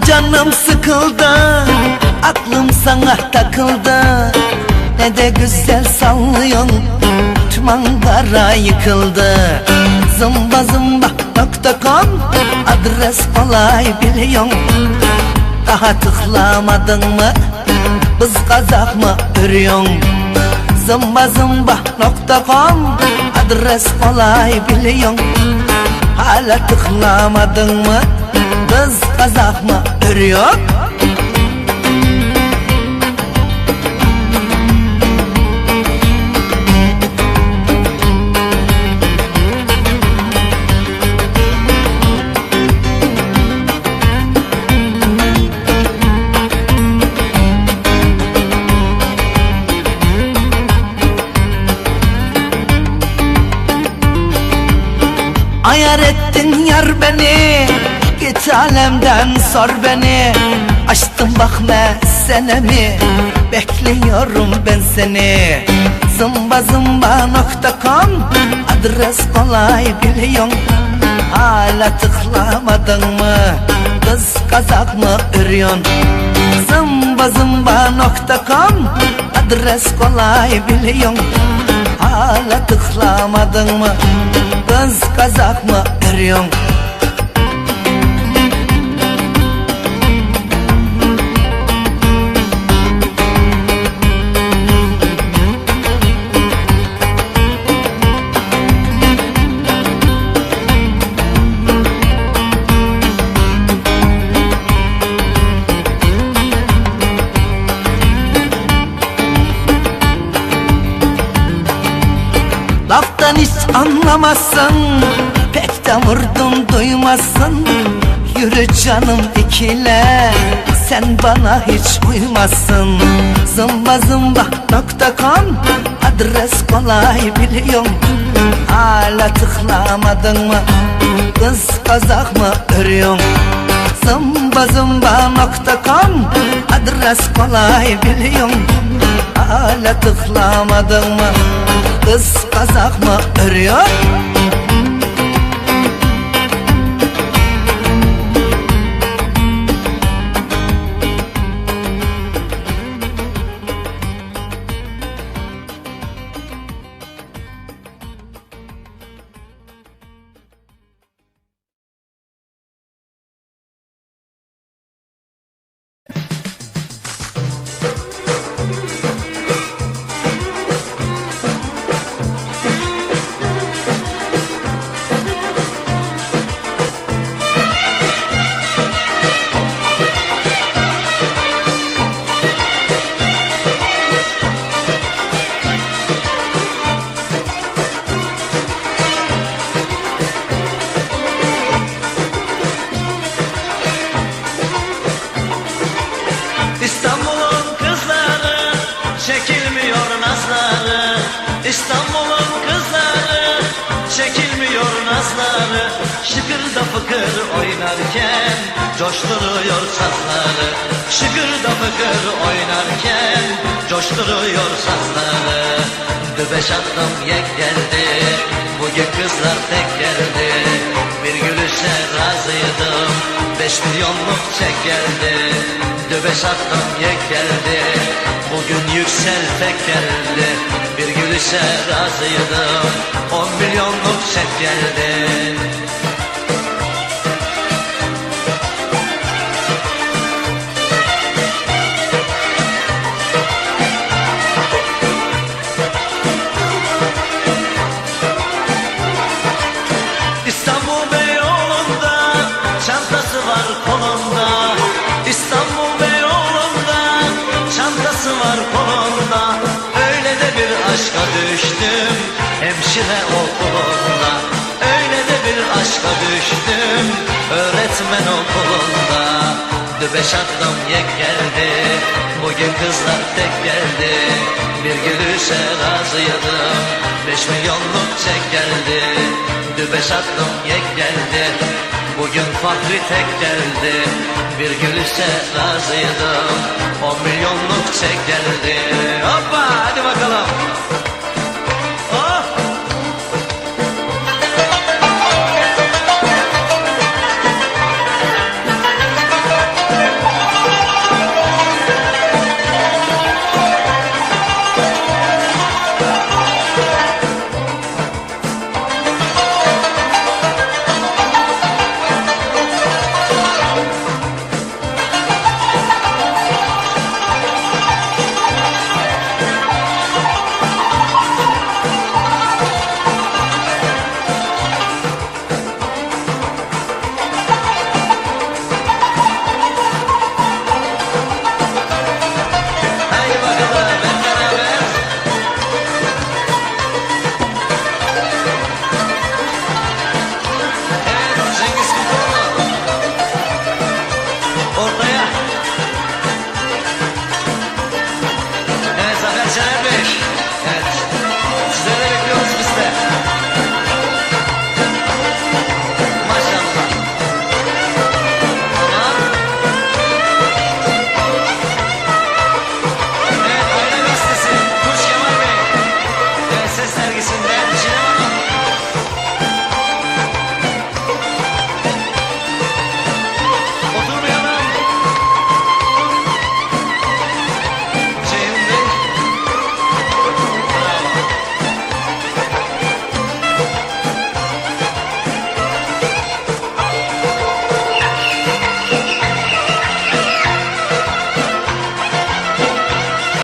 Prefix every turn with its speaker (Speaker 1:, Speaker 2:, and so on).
Speaker 1: Canım sıkıldı Aklım sana takıldı. Ne de güzel sallıyorsun Tüm Ankara yıkıldı. Zımba zımba nokta com Adres kolay biliyorsun Daha tıklamadın mı Biz kazak mı örüyorsun Zımba zımba nokta com Adres kolay biliyorsun Hala tıklamadın mı Kız kazak mı örüyor? Ayar ettin yar beni Git alemden sor beni. Açtım bak senemi Bekliyorum ben seni. Zımba zımba nokta com. Adres kolay biliyorsun. Hala tıklamadın mı? Kız kazak mı örüyorsun? Zımba zımba nokta com. Adres kolay biliyorsun. Hala tıklamadın mı? Kız kazak mı örüyorsun Laftan hiç anlamazsın Pek de vurdun duymazsın. Yürü canım ikile Sen bana hiç uymazsın. Zımba zımba nokta com Adres kolay biliyorum. Hala tıklamadın mı Kız kazak mı örüyorsun Zımba zımba nokta com Adres kolay biliyorum Hala tıklamadın mı? Kız kazak mı örüyor
Speaker 2: nazları Şıkırda fıkır oynarken coşturuyor sazları. Şıkırda fıkır oynarken coşturuyor sazları. Dübeş attım yek geldi bugün kızlar tek geldi. Bir gülüşe razıydım beş milyonluk çek geldi Döbeş attım yek geldi. Bugün yüksel tek geldi Bir gülüşe razıydım. On milyonluk çek geldi. İstanbul Beyoğlu'nda çantası var kolunda aşka düştüm hemşire okulunda. Öyle de bir aşka düştüm öğretmen okulunda. Dübeş attım yek geldi Bugün kızlar tek geldi. Bir gülüşe razıydım Beş milyonluk çek geldi. Dübeş attım yek geldi Bugün Fahri tek geldi. Bir gülüşe razıydım On milyonluk çek geldi